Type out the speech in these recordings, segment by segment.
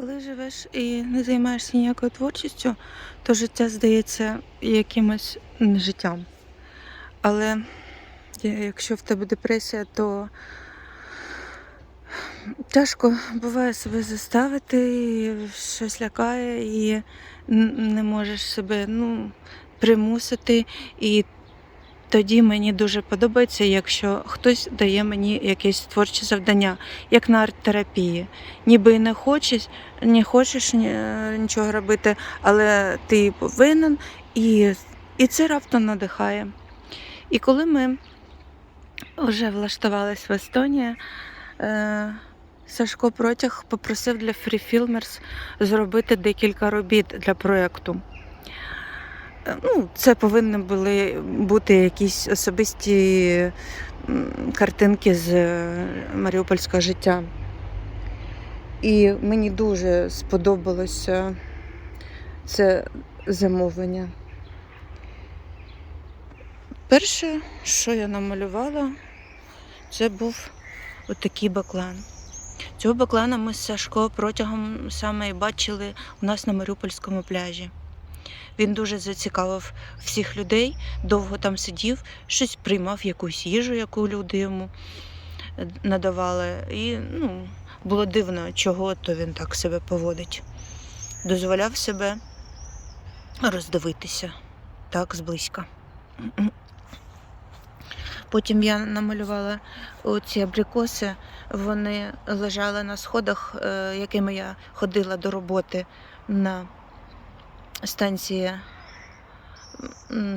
Коли живеш і не займаєшся ніякою творчістю, то життя здається якимось не життям. Але якщо в тебе депресія, то тяжко буває себе заставити, і щось лякає, і не можеш себе ну, примусити. І тоді мені дуже подобається, якщо хтось дає мені якесь творче завдання, як на арт-терапії. Ніби і не хочеш, не хочеш нічого робити, але ти повинен, і, і це раптом надихає. І коли ми вже влаштувались в Естонії, е, Сашко Протяг попросив для Free Filmers зробити декілька робіт для проєкту. Ну, це повинні були бути якісь особисті картинки з е, маріупольського життя. І мені дуже сподобалося це замовлення. Перше, що я намалювала, це був отакий баклан. Цього баклана ми з Сашко протягом саме і бачили у нас на Маріупольському пляжі. Він дуже зацікавив всіх людей, довго там сидів, щось приймав якусь їжу, яку люди йому е, надавали. І ну, було дивно, чого то він так себе поводить. Дозволяв себе роздивитися так зблизька. Потім я намалювала ці абрикоси. Вони лежали на сходах, е, якими я ходила до роботи на станції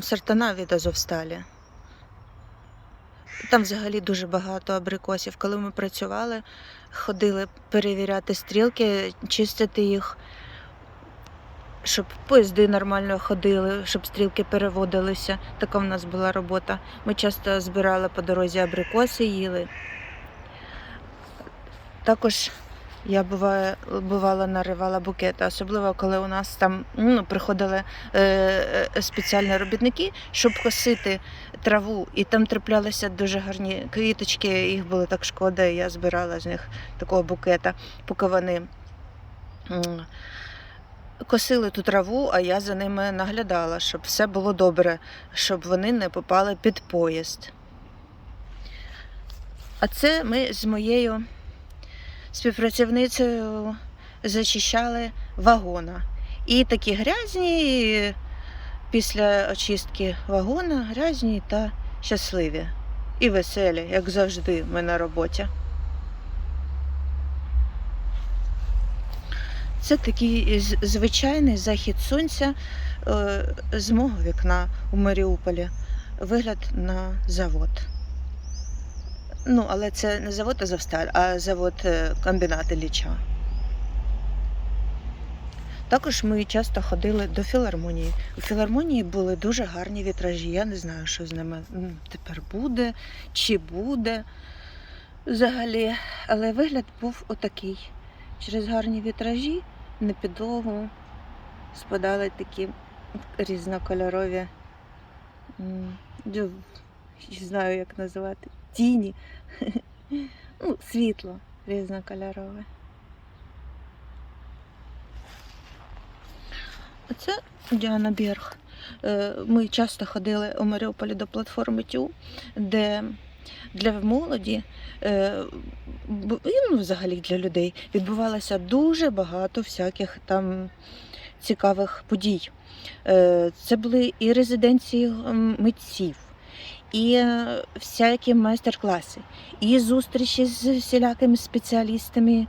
Сартана від Азовсталі. Там взагалі дуже багато абрикосів. Коли ми працювали, ходили перевіряти стрілки, чистити їх, щоб поїзди нормально ходили, щоб стрілки переводилися. Така в нас була робота. Ми часто збирали по дорозі абрикоси, їли. Також я буває, бувала наривала букети, особливо коли у нас там ну, приходили е, е, спеціальні робітники, щоб косити траву, і там траплялися дуже гарні квіточки, їх було так шкода, і я збирала з них такого букета, поки вони косили ту траву, а я за ними наглядала, щоб все було добре, щоб вони не попали під поїзд. А це ми з моєю співпрацівницею зачищали вагона. І такі грязні, і після очистки вагона грязні та щасливі. І веселі, як завжди, ми на роботі. Це такий звичайний захід сонця е, з мого вікна у Маріуполі. Вигляд на завод. Ну, але це не завод Азовсталь, а завод е, комбінат Ілліча. Також ми часто ходили до філармонії. У філармонії були дуже гарні вітражі. Я не знаю, що з ними тепер буде, чи буде взагалі. Але вигляд був отакий. Через гарні вітражі на підлогу спадали такі різнокольорові, не знаю, як називати, тіні. Ну, світло різнокольорове. Оце Діана Берг. Е, Ми часто ходили у Маріуполі до платформи Тю, де для молоді е, ну, взагалі для людей відбувалося дуже багато всяких там цікавих подій. Е, Це були і резиденції митців, і е, всякі майстер-класи, і зустрічі з всілякими спеціалістами.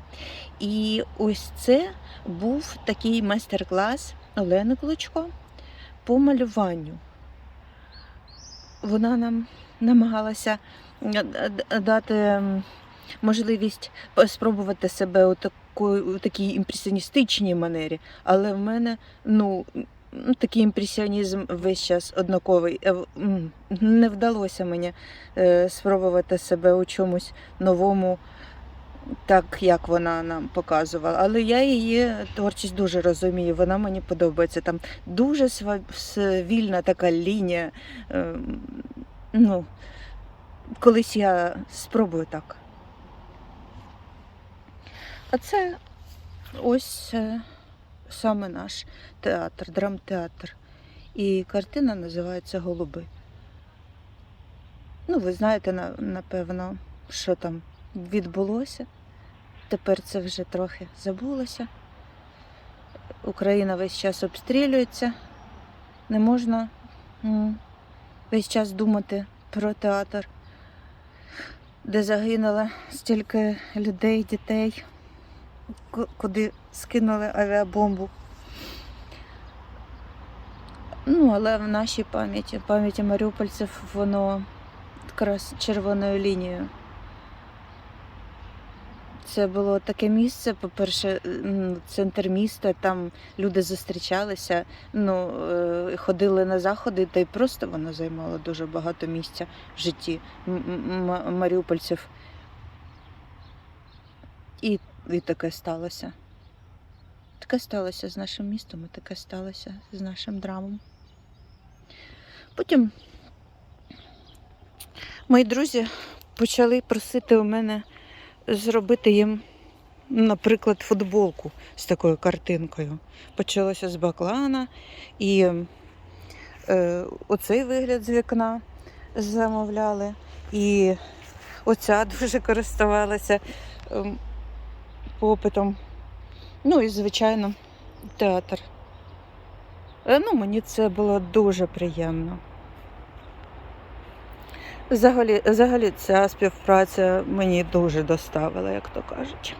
І ось це був такий майстер-клас Олени Клочко по малюванню. Вона нам намагалася е, дати можливість спробувати себе у, такій імпресіоністичній манері, але в мене ну, такий імпресіонізм весь час однаковий. Е, Не вдалося мені е, спробувати себе у чомусь новому, так як вона нам показувала. Але я її творчість дуже розумію, вона мені подобається. Там дуже вільна така лінія. е, Ну, колись я спробую так. А це ось саме наш театр, драмтеатр. І картина називається Голуби. Ну, ви знаєте, напевно, що там відбулося. Тепер це вже трохи забулося. Україна весь час обстрілюється. Не можна весь час думати про театр, де загинуло стільки людей, дітей, куди скинули авіабомбу. Ну, але в нашій пам'яті, пам'яті маріупольців, воно якраз червоною лінією. Це було таке місце, по-перше, центр міста, там люди зустрічалися, ну, е, ходили на заходи, та й просто воно займало дуже багато місця в житті маріупольців. І, і таке сталося. Таке сталося з нашим містом, і таке сталося з нашим драмом. Потім мої друзі почали просити у мене зробити їм, наприклад, футболку з такою картинкою. Почалося з баклана і е, оцей вигляд з вікна замовляли. І оця дуже користувалася ем, попитом. Ну і, звичайно, театр. Е, Ну, мені це було дуже приємно. Взагалі, взагалі ця співпраця мені дуже доставила, як то кажуть.